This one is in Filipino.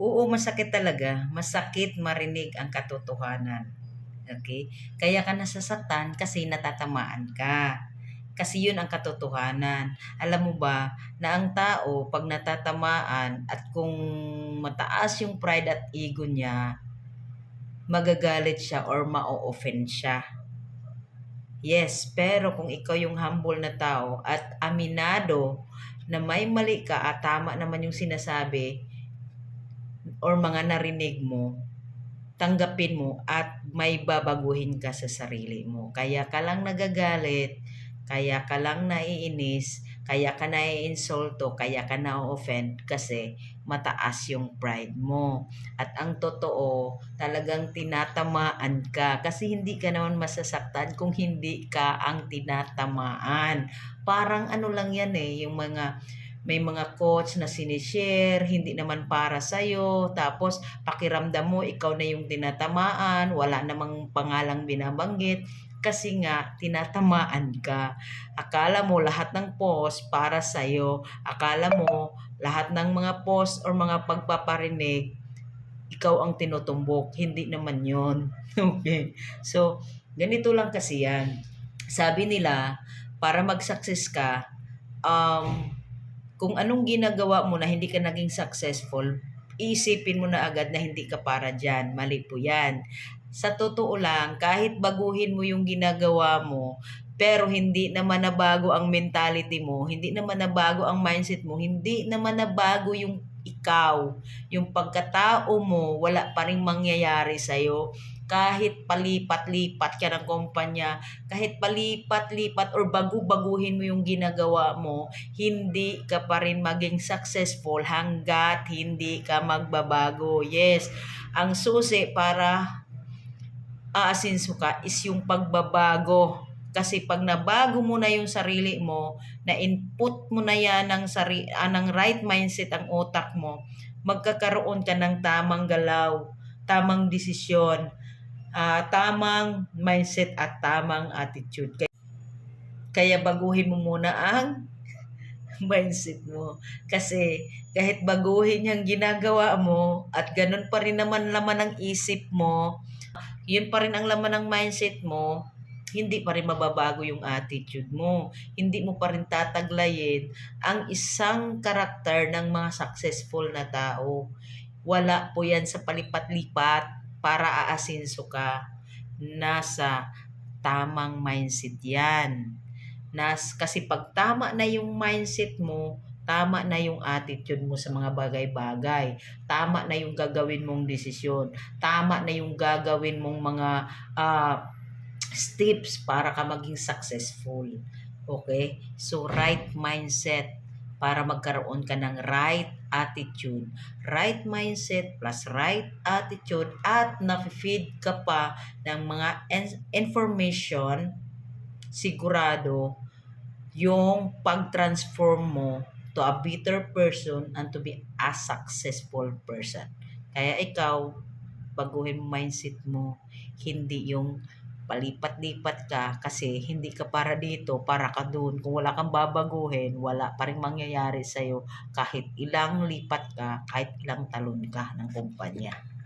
Oo, masakit talaga. Masakit marinig ang katotohanan. Okay? Kaya ka nasasaktan kasi natatamaan ka. Kasi yun ang katotohanan. Alam mo ba na ang tao pag natatamaan at kung mataas yung pride at ego niya, magagalit siya or ma-offend siya. Yes, pero kung ikaw yung humble na tao at aminado na may mali ka at tama naman yung sinasabi or mga narinig mo, tanggapin mo at may babaguhin ka sa sarili mo. Kaya ka lang nagagalit, kaya ka lang naiinis, kaya ka naiinsulto, kaya ka na-offend kasi mataas yung pride mo. At ang totoo, talagang tinatamaan ka kasi hindi ka naman masasaktan kung hindi ka ang tinatamaan. Parang ano lang yan eh, yung mga may mga coach na sinishare, hindi naman para sa'yo, tapos pakiramdam mo ikaw na yung tinatamaan, wala namang pangalang binabanggit, kasi nga tinatamaan ka. Akala mo lahat ng post para sa'yo, akala mo lahat ng mga post or mga pagpaparinig, ikaw ang tinutumbok, hindi naman yon Okay. So, ganito lang kasi yan. Sabi nila, para mag-success ka, um, kung anong ginagawa mo na hindi ka naging successful, isipin mo na agad na hindi ka para dyan. Mali po yan. Sa totoo lang, kahit baguhin mo yung ginagawa mo, pero hindi naman nabago ang mentality mo, hindi naman nabago ang mindset mo, hindi naman nabago yung ikaw, yung pagkatao mo, wala pa rin mangyayari sa'yo kahit palipat-lipat ka ng kumpanya, kahit palipat-lipat or bagu-baguhin mo yung ginagawa mo, hindi ka pa rin maging successful hanggat hindi ka magbabago. Yes, ang susi para aasinso ka is yung pagbabago. Kasi pag nabago mo na yung sarili mo, na input mo na yan ng, sari, ah, ng right mindset ang utak mo, magkakaroon ka ng tamang galaw, tamang desisyon, uh, tamang mindset at tamang attitude. Kaya, kaya baguhin mo muna ang mindset mo. Kasi kahit baguhin yung ginagawa mo at ganun pa rin naman laman ng isip mo, yun pa rin ang laman ng mindset mo, hindi pa rin mababago yung attitude mo. Hindi mo pa rin tataglayin ang isang karakter ng mga successful na tao. Wala po yan sa palipat-lipat para aasinso ka. Nasa tamang mindset yan. Nas, kasi pag tama na yung mindset mo, Tama na yung attitude mo sa mga bagay-bagay. Tama na yung gagawin mong desisyon. Tama na yung gagawin mong mga uh, steps para ka maging successful. Okay? So, right mindset para magkaroon ka ng right attitude. Right mindset plus right attitude at na-feed ka pa ng mga information sigurado yung pag-transform mo to a better person and to be a successful person. Kaya ikaw, baguhin mindset mo, hindi yung palipat-lipat ka kasi hindi ka para dito, para ka doon. Kung wala kang babaguhin, wala pa rin mangyayari sa'yo kahit ilang lipat ka, kahit ilang talon ka ng kumpanya.